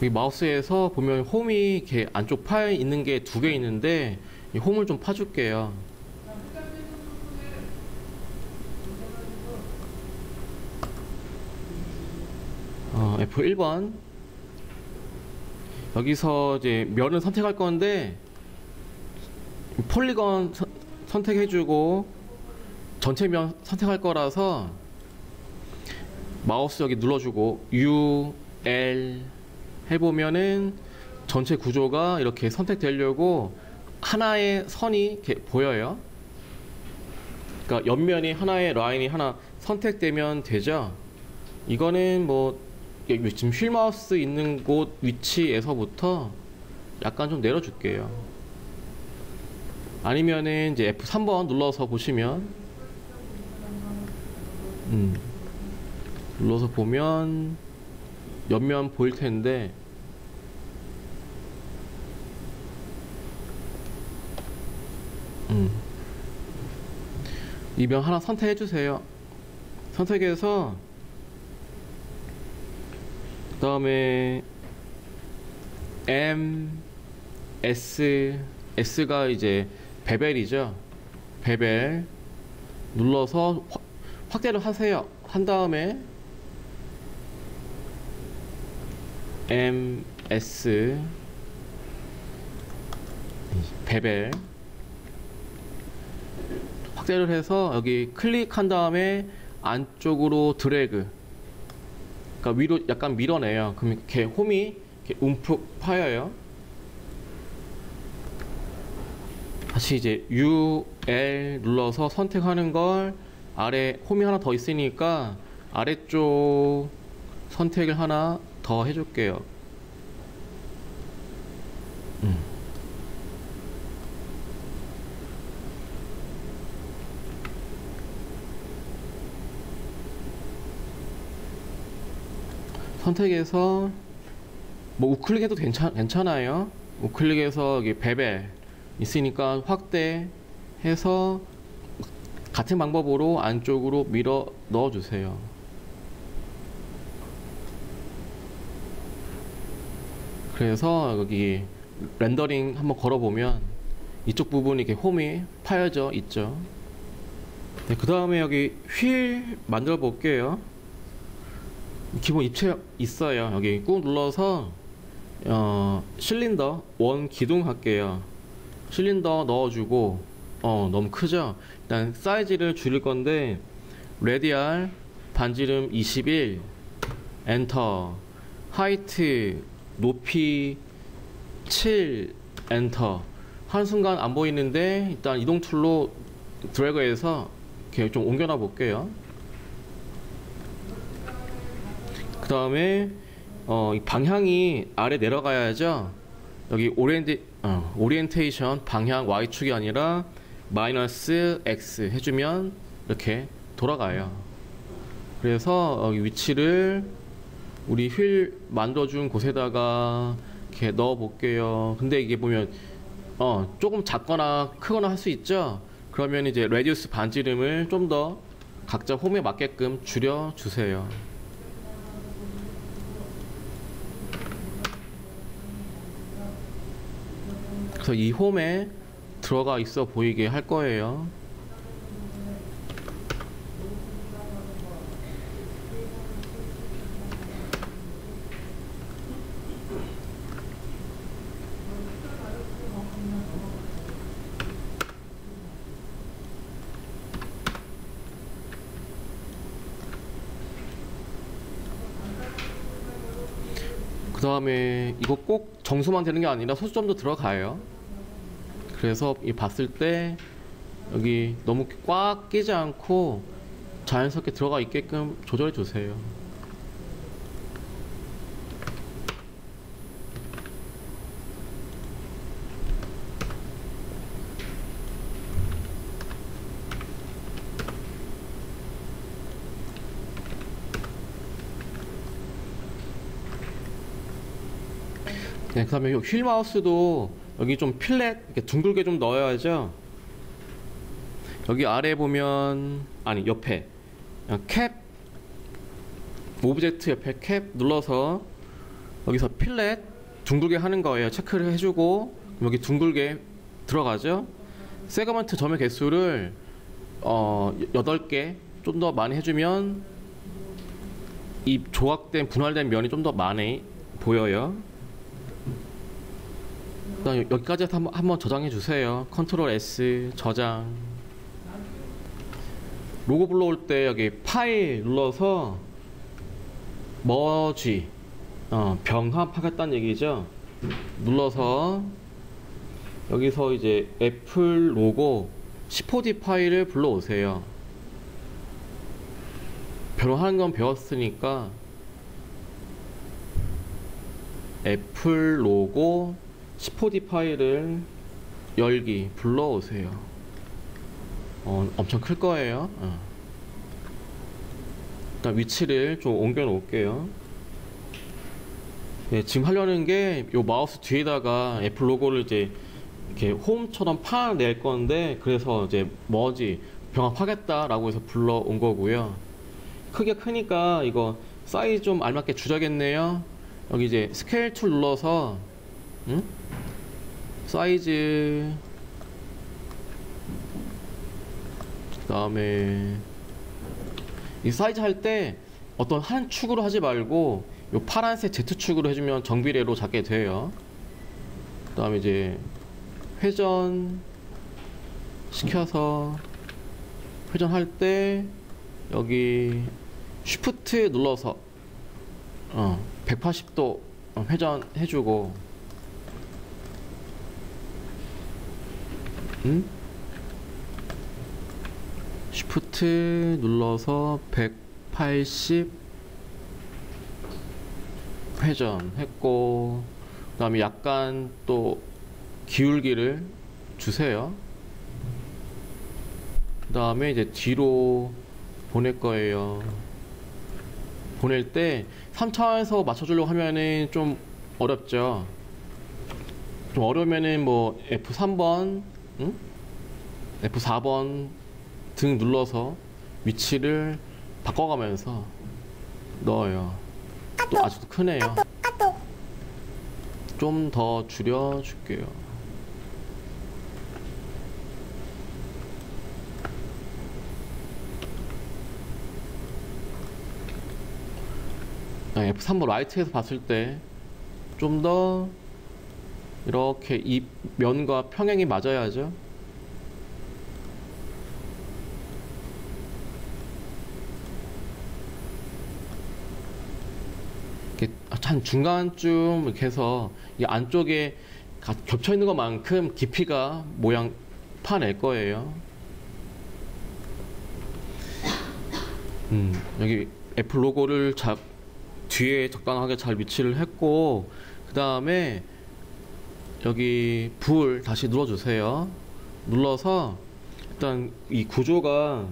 마우스에서 보면 홈이 이렇게 안쪽 파에 있는 게 두 개 있는데 이 홈을 좀 파줄게요. 어, F1번 여기서 이제 면을 선택할 건데 폴리건 선- 선택해주고 전체 면 선택할 거라서 마우스 여기 눌러주고 U, L 해보면은 전체 구조가 이렇게 선택되려고 하나의 선이 이렇게 보여요. 그러니까 옆면이 하나의 라인이 하나 선택되면 되죠. 이거는 뭐 지금 휠 마우스 있는 곳 위치에서부터 약간 좀 내려줄게요. 아니면은 이제 F3번 눌러서 보시면 음, 눌러서 보면 옆면 보일 텐데 음. 이면 하나 선택해 주세요. 선택해서 그 다음에 M S S가 이제 베벨이죠. 베벨 눌러서 확- 확대를 하세요. 한 다음에 M S 베벨 확대를 해서 여기 클릭한 다음에 안쪽으로 드래그 그러니까 위로 약간 밀어내요. 그럼 이렇게 홈이 이렇게 움푹 파여요. 다시 이제 U, L 눌러서 선택하는 걸 아래 홈이 하나 더 있으니까 아래쪽 선택을 하나 더 해줄게요. 음. 선택해서 뭐 우클릭해도 괜찮, 괜찮아요. 우클릭해서 베벨 있으니까 확대해서 같은 방법으로 안쪽으로 밀어 넣어주세요. 그래서 여기 렌더링 한번 걸어보면 이쪽 부분이 이렇게 홈이 파여져 있죠. 네, 그 다음에 여기 휠 만들어 볼게요. 기본 입체 있어요. 여기 꾹 눌러서 어, 실린더 원 기둥 할게요. 실린더 넣어주고 어 너무 크죠? 일단 사이즈를 줄일 건데 레디알 반지름 21 엔터 하이트 높이 7 엔터 한순간 안 보이는데 일단 이동 툴로 드래그해서 이렇게 좀 옮겨놔 볼게요. 그 다음에 어, 이 방향이 아래 내려가야죠. 여기 오리엔티, 어, 오리엔테이션 방향 Y축이 아니라 마이너스 X 해주면 이렇게 돌아가요. 그래서 위치를 우리 휠 만들어준 곳에다가 이렇게 넣어 볼게요. 근데 이게 보면 어, 조금 작거나 크거나 할 수 있죠. 그러면 이제 레디우스 반지름을 좀 더 각자 홈에 맞게끔 줄여 주세요. 그래서 이 홈에 들어가 있어 보이게 할 거예요. 그 다음에 이거 꼭 정수만 되는 게 아니라 소수점도 들어가요. 그래서 이 봤을 때 여기 너무 꽉 끼지 않고 자연스럽게 들어가 있게끔 조절해 주세요. 네, 그 다음에 휠 마우스도 여기 좀 필렛 이렇게 둥글게 좀 넣어야죠. 여기 아래 보면 아니 옆에 캡 오브젝트 옆에 캡 눌러서 여기서 필렛 둥글게 하는 거예요. 체크를 해주고 여기 둥글게 들어가죠. 세그먼트 점의 개수를 어 8개 좀 더 많이 해주면 이 조각된 분할된 면이 좀 더 많이 보여요. 그다음 여기까지 해서 한번, 한번 저장해 주세요. 컨트롤 S 저장. 로고 불러올 때 여기 파일 눌러서 머지 어, 병합하겠다는 얘기죠. 눌러서 여기서 이제 애플 로고 10호D 파일을 불러오세요. 변화하는 건 배웠으니까 애플 로고 10호D 파일을 열기 불러오세요. 어, 엄청 클 거예요. 어. 일단 위치를 좀 옮겨 놓을게요. 네, 지금 하려는 게 이 마우스 뒤에다가 애플 로고를 이제 이렇게 홈처럼 파낼 건데 그래서 이제 뭐지 병합하겠다라고 해서 불러온 거고요. 크게 크니까 이거 사이즈 좀 알맞게 줄여야겠네요. 여기 이제 스케일 툴 눌러서 응? 사이즈 그 다음에 이 사이즈 할 때 어떤 한 축으로 하지 말고 요 파란색 Z축으로 해주면 정비례로 잡게 돼요. 그 다음에 이제 회전 시켜서 회전할 때 여기 쉬프트 눌러서 어 180도 회전해주고 음? 쉬프트 눌러서 180 회전 했고 그 다음에 약간 또 기울기를 주세요. 그 다음에 이제 뒤로 보낼 거예요. 보낼 때 3차원에서 맞춰주려고 하면은 좀 어렵죠. 좀 어려우면은 뭐 F3번 응? F4번 등 눌러서 위치를 바꿔가면서 넣어요. 또 아주 크네요. 좀 더 줄여줄게요. F3번 라이트에서 봤을 때 좀더 이렇게 이 면과 평행이 맞아야죠. 이렇게 한 중간쯤 이렇게 해서 이 안쪽에 겹쳐 있는 것만큼 깊이가 모양 파낼 거예요. 음, 여기 애플 로고를 잡 뒤에 적당하게 잘 위치를 했고 그 다음에 여기 불 다시 눌러주세요 눌러서 일단 이 구조가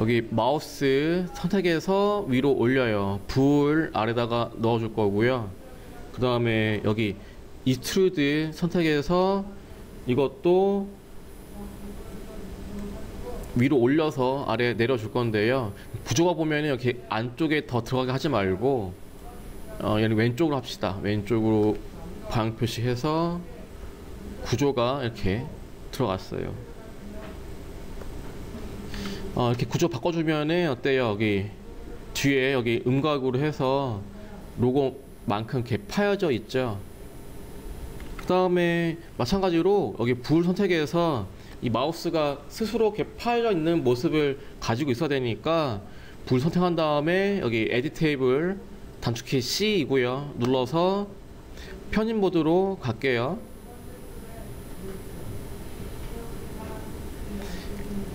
여기 마우스 선택해서 위로 올려요 불 아래다가 넣어줄 거고요 그 다음에 여기 이스트루드 선택해서 이것도 위로 올려서 아래 내려줄 건데요. 구조가 보면 이렇게 안쪽에 더 들어가게 하지 말고 어, 왼쪽으로 합시다. 왼쪽으로 방향 표시해서 구조가 이렇게 들어갔어요. 어, 이렇게 구조 바꿔주면은 어때요? 여기 뒤에 여기 음각으로 해서 로고만큼 이렇게 파여져 있죠. 그 다음에 마찬가지로 여기 불 선택해서 이 마우스가 스스로 이렇게 파여 있는 모습을 가지고 있어야 되니까 불 선택한 다음에 여기 에디 테이블 단축키 C이고요. 눌러서 편집 모드로 갈게요.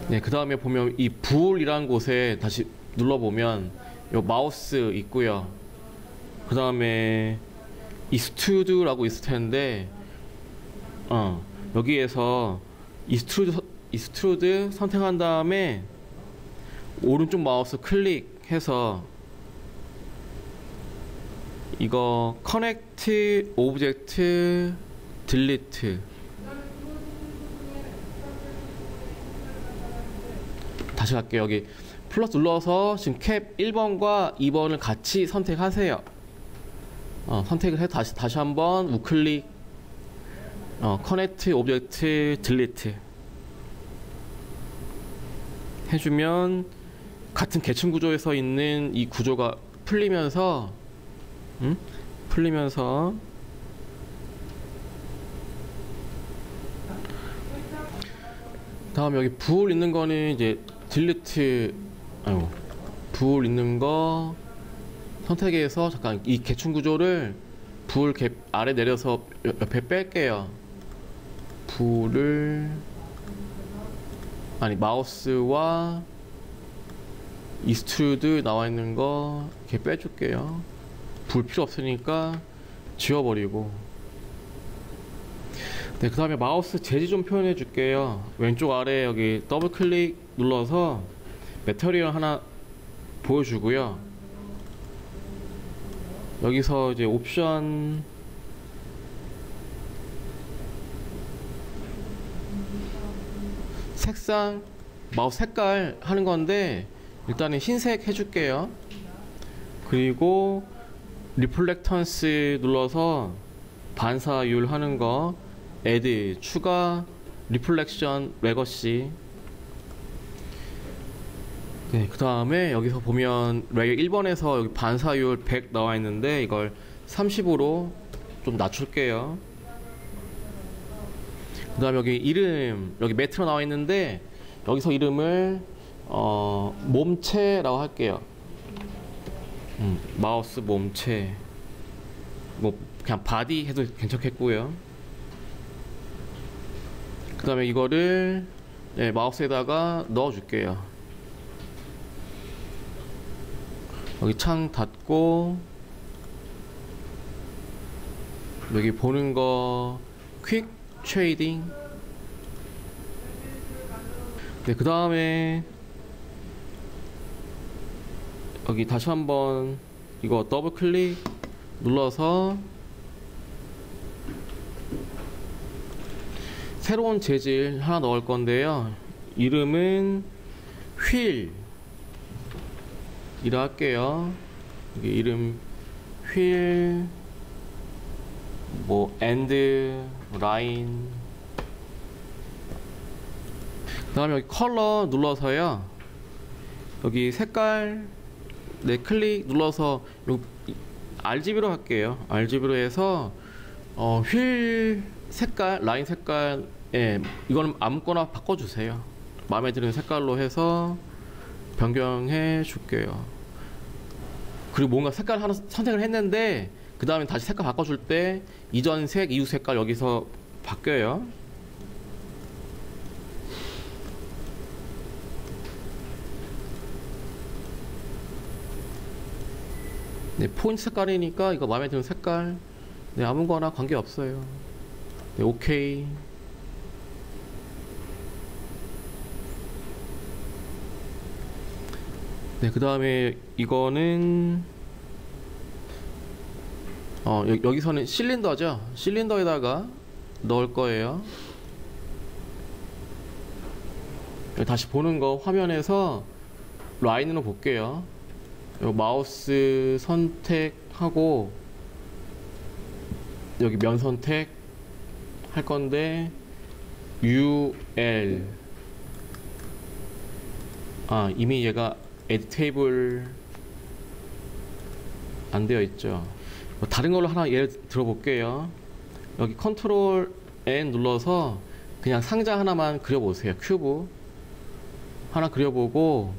네, 그 다음에 보면 이 불이라는 곳에 다시 눌러보면 요 마우스 있고요. 그 다음에 이스튜드라고 있을 텐데, 어, 여기에서 이스트루드, 이스트루드 선택한 다음에 오른쪽 마우스 클릭해서 이거 커넥트 오브젝트 딜리트 다시 갈게요 여기. 플러스 눌러서 지금 캡 1번과 2번을 같이 선택하세요. 어, 선택을 해 다시 다시 한번 우클릭. 어, 커넥트 오브젝트 딜리트 해주면 같은 계층 구조에서 있는 이 구조가 풀리면서 음? 풀리면서 다음 여기 부울 있는 거는 이제 딜리트 아유 부울 있는 거 선택해서 잠깐 이 계층 구조를 부울 갭 아래 내려서 옆- 옆에 뺄게요. 부를 아니 마우스와 이스트루드 나와 있는 거 이렇게 빼줄게요. 불 필요 없으니까 지워버리고. 네, 그 다음에 마우스 재질 좀 표현해 줄게요. 왼쪽 아래 여기 더블 클릭 눌러서 메터리얼 하나 보여주고요. 여기서 이제 옵션 색상 마우스 색깔 하는 건데 일단은 흰색 해줄게요. 그리고 리플렉턴스 눌러서 반사율 하는 거 애드 추가 리플렉션 레거시 네, 그 다음에 여기서 보면 레이어 1번에서 여기 반사율 100 나와 있는데 이걸 30으로 좀 낮출게요. 그 다음에 여기 이름, 여기 매트로 나와 있는데 여기서 이름을 어, 몸체라고 할게요. 음, 마우스 몸체. 뭐 그냥 바디 해도 괜찮겠고요. 그 다음에 이거를 네, 마우스에다가 넣어줄게요. 여기 창 닫고 여기 보는 거 퀵 트레이딩 네, 그 다음에 여기 다시 한번 이거 더블 클릭 눌러서 새로운 재질 하나 넣을 건데요. 이름은 휠 이라 할게요. 여기 이름 휠, 뭐 엔드, 라인. 그 다음에 여기 컬러 눌러서요. 여기 색깔 네 클릭 눌러서 요 RGB로 할게요. RGB로 해서 어, 휠 색깔, 라인 색깔, 예, 이거는 아무거나 바꿔주세요. 마음에 드는 색깔로 해서 변경해 줄게요. 그리고 뭔가 색깔 하나 선택을 했는데 그 다음에 다시 색깔 바꿔줄 때 이전 색, 이후 색깔 여기서 바뀌어요. 네, 포인트 색깔이니까 이거 마음에 드는 색깔 네, 아무거나 관계 없어요. 네, 오케이. 네, 그 다음에 이거는 어, 여, 여기서는 실린더죠. 실린더에다가 넣을 거예요. 다시 보는 거 화면에서 라인으로 볼게요. 요 마우스 선택하고 여기 면 선택 할 건데 UL 아 이미 얘가 에드 테이블 안 되어 있죠. 뭐 다른 걸로 하나 예를 들어볼게요. 여기 컨트롤 N 눌러서 그냥 상자 하나만 그려보세요. 큐브 하나 그려보고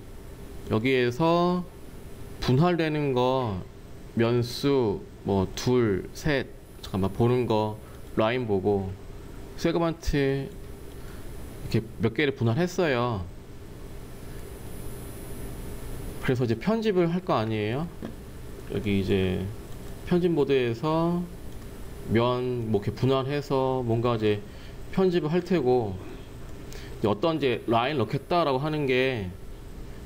여기에서 분할되는 거 면수 뭐 둘, 셋 잠깐만 보는 거 라인 보고 세그먼트 이렇게 몇 개를 분할했어요. 그래서 이제 편집을 할 거 아니에요? 여기 이제 편집 모드에서 면 뭐 이렇게 분할해서 뭔가 이제 편집을 할 테고 어떤 이제 라인 넣겠다라고 하는 게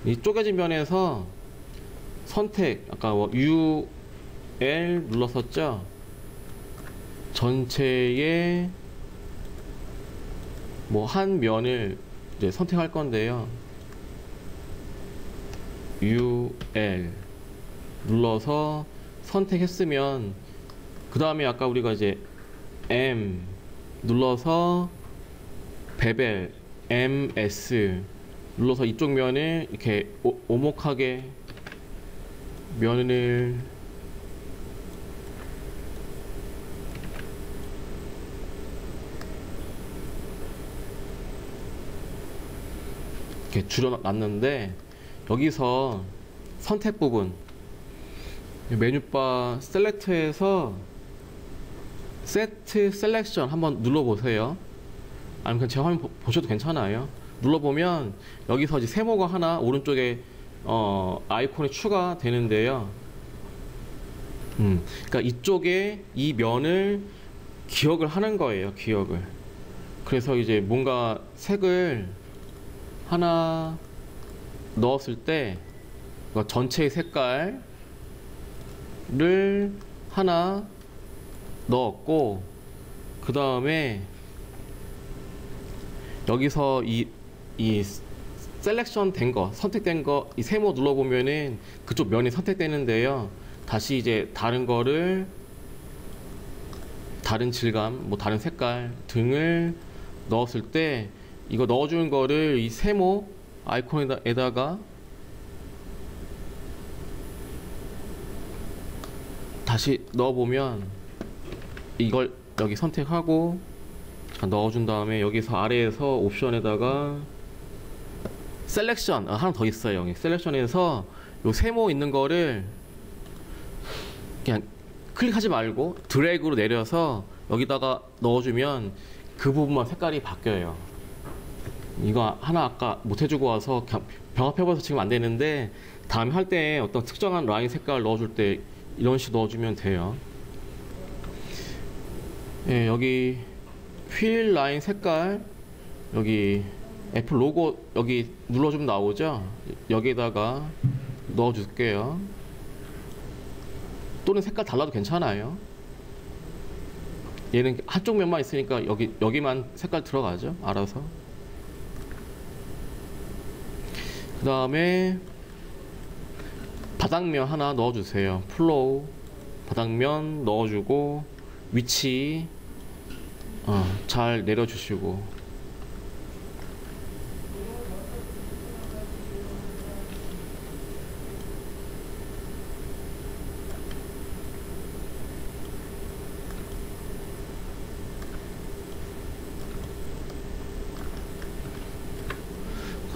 이 쪼개진 면에서 선택 아까 뭐 U L 눌렀었죠? 전체의 뭐 한 면을 이제 선택할 건데요. U L 눌러서 선택했으면 그 다음에 아까 우리가 이제 M 눌러서 베벨 MS 눌러서 이쪽 면을 이렇게 오, 오목하게 면을 이렇게 줄여놨는데 여기서 선택 부분 메뉴바 셀렉트에서 세트 셀렉션 한번 눌러보세요. 아니면 그냥 제 화면 보- 보셔도 괜찮아요. 눌러보면 여기서 이제 세모가 하나 오른쪽에 어, 아이콘이 추가되는데요. 음, 그러니까 이쪽에 이 면을 기억을 하는 거예요. 기억을. 그래서 이제 뭔가 색을 하나 넣었을 때 전체의 색깔을 하나 넣었고 그 다음에 여기서 이, 이 셀렉션 된 거, 선택된 거, 이 세모 눌러보면은 그쪽 면이 선택되는데요. 다시 이제 다른 거를 다른 질감, 뭐 다른 색깔 등을 넣었을 때 이거 넣어주는 거를 이 세모 아이콘에다가 다시 넣어보면 이걸 여기 선택하고 넣어준 다음에 여기서 아래에서 옵션에다가 셀렉션 아, 하나 더 있어요 여기 셀렉션에서 요 세모 있는 거를 그냥 클릭하지 말고 드래그로 내려서 여기다가 넣어주면 그 부분만 색깔이 바뀌어요. 이거 하나 아까 못 해주고 와서 병합해봐서 지금 안 되는데 다음에 할 때 어떤 특정한 라인 색깔 넣어줄 때 이런 식으로 넣어주면 돼요. 예, 여기 휠 라인 색깔 여기 애플 로고 여기 눌러주면 나오죠? 여기에다가 넣어줄게요. 또는 색깔 달라도 괜찮아요. 얘는 한쪽 면만 있으니까 여기 여기만 색깔 들어가죠? 알아서. 그 다음에 바닥면 하나 넣어주세요. 플로우. 바닥면 넣어주고 위치 어, 잘 내려주시고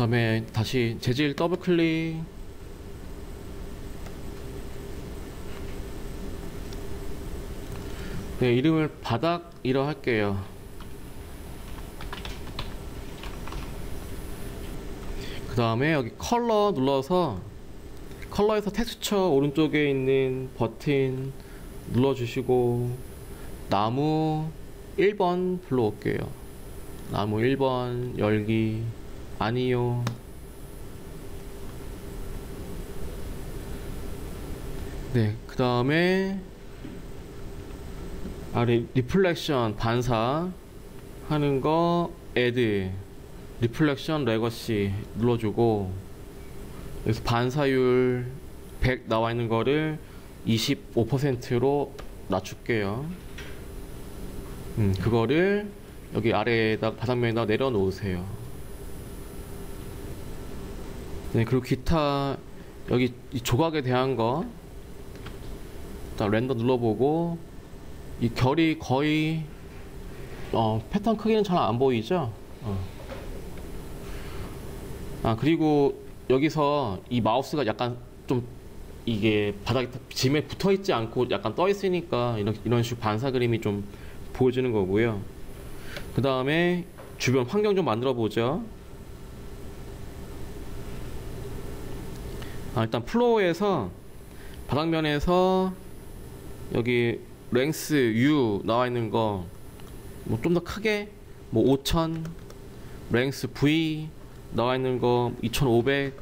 다음에 다시 재질 더블 클릭 네, 이름을 바닥이라 할게요. 그 다음에 여기 컬러 눌러서 컬러에서 텍스처 오른쪽에 있는 버튼 눌러주시고 나무 1번 불러올게요. 나무 1번 열기 아니요. 네, 그 다음에 아래 리플렉션 반사 하는 거 애드 리플렉션 레거시 눌러주고 여기서 반사율 100 나와 있는 거를 25%로 낮출게요. 음, 그거를 여기 아래에다 바닥면에다 내려놓으세요. 네, 그리고 기타 여기 이 조각에 대한 거 렌더 눌러보고 이 결이 거의 어, 패턴 크기는 잘 안 보이죠? 어. 아 그리고 여기서 이 마우스가 약간 좀 이게 바닥에 짐에 붙어 있지 않고 약간 떠 있으니까 이런 이런 식으로 반사 그림이 좀 보여지는 거고요. 그 다음에 주변 환경 좀 만들어 보죠. 아, 일단 플로어에서 바닥면에서 여기 랭스 U 나와 있는 거 뭐 좀 더 크게 뭐 5000 랭스 V 나와 있는 거 2500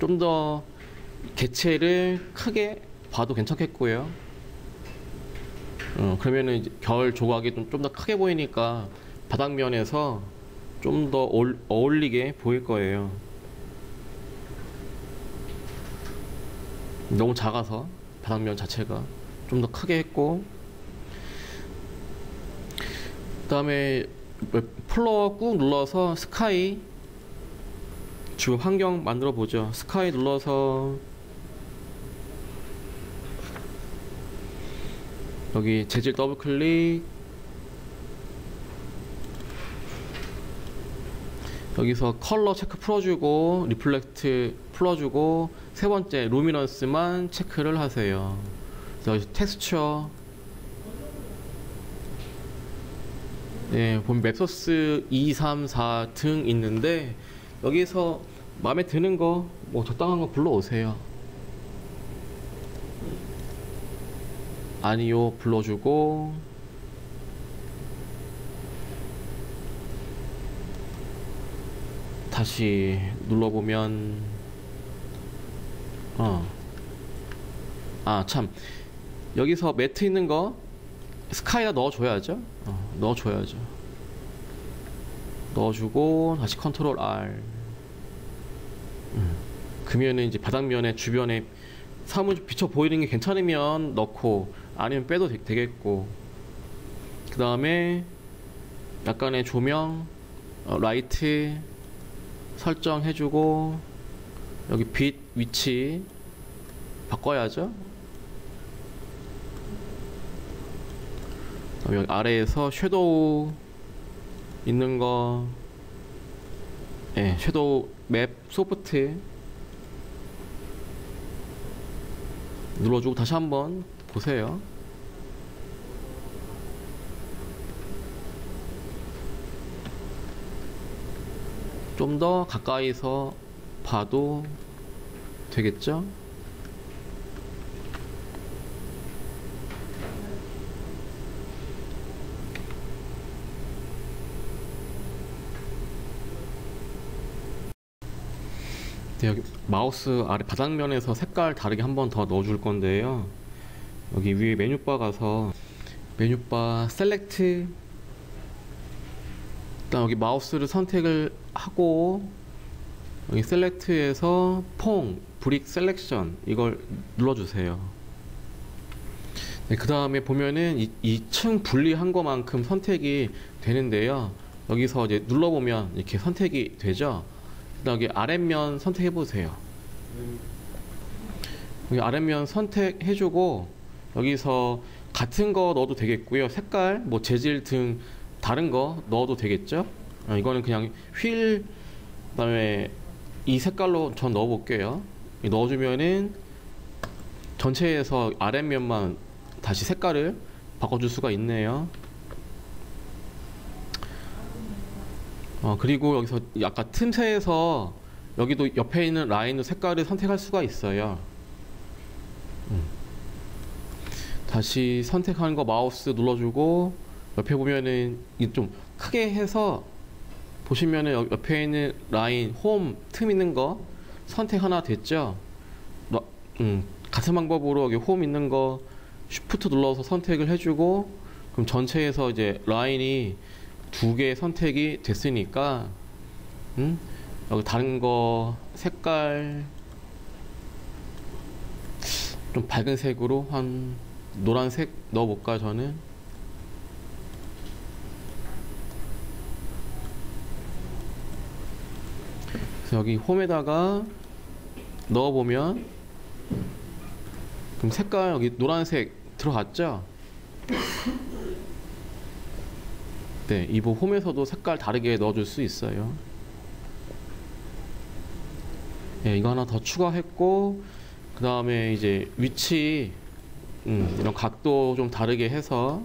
좀 더 개체를 크게 봐도 괜찮겠고요. 어, 그러면은 결 조각이 좀 좀 더 크게 보이니까 바닥면에서 좀 더 어울리게 보일 거예요. 너무 작아서 바닥면 자체가 좀 더 크게 했고 그 다음에 플로어 꾹 눌러서 스카이 주요 환경 만들어 보죠. 스카이 눌러서 여기 재질 더블 클릭 여기서 컬러 체크 풀어주고 리플렉트 풀어주고 세 번째 루미넌스만 체크를 하세요. 그래서 텍스처 네, 보면 맵소스 2, 3, 4 등 있는데 여기서 마음에 드는 거 뭐 적당한 거 불러오세요. 아니요 불러주고 다시 눌러보면 어. 아, 참. 여기서 매트 있는 거 스카이다 넣어줘야죠. 어, 넣어줘야죠. 넣어주고 다시 컨트롤 R. 음. 그러면은 이제 바닥면에 주변에 사무 비쳐 보이는 게 괜찮으면 넣고 아니면 빼도 되, 되겠고. 그 다음에 약간의 조명, 어, 라이트 설정해주고 여기 빛 위치 바꿔야죠. 여기 아래에서 섀도우 있는 거, 예, 섀도우 맵 소프트 눌러주고 다시 한번 보세요. 좀 더 가까이서 봐도 되겠죠? 네, 여기 마우스 아래 바닥면에서 색깔 다르게 한 번 더 넣어 줄 건데요. 여기 위에 메뉴바 가서 메뉴바 셀렉트 일단 여기 마우스를 선택을 하고 여기 셀렉트에서 퐁 브릭 셀렉션 이걸 눌러주세요. 네, 그 다음에 보면은 이, 2층 분리한 것만큼 선택이 되는데요. 여기서 이제 눌러보면 이렇게 선택이 되죠. 여기 아랫면 선택해 보세요. 여기 아랫면 선택해 주고 여기서 같은 거 넣어도 되겠고요. 색깔, 뭐 재질 등 다른 거 넣어도 되겠죠. 어, 이거는 그냥 휠 그다음에 이 색깔로 전 넣어볼게요. 넣어주면은 전체에서 아랫면만 다시 색깔을 바꿔줄 수가 있네요. 어, 그리고 여기서 아까 틈새에서 여기도 옆에 있는 라인도 색깔을 선택할 수가 있어요. 음. 다시 선택하는 거 마우스 눌러주고 옆에 보면은 좀 크게 해서 보시면은 옆에 있는 라인 홈 틈 있는 거 선택 하나 됐죠? 음, 같은 방법으로 여기 홈 있는 거 쉬프트 눌러서 선택을 해주고 그럼 전체에서 이제 라인이 두 개 선택이 됐으니까 음? 여기 다른 거 색깔 좀 밝은 색으로 한 노란색 넣어볼까 저는 그래서 여기 홈에다가 넣어보면 그럼 색깔 여기 노란색 들어갔죠? 네, 이부 홈에서도 색깔 다르게 넣어줄 수 있어요. 네, 이거 하나 더 추가했고 그 다음에 이제 위치 음, 이런 각도 좀 다르게 해서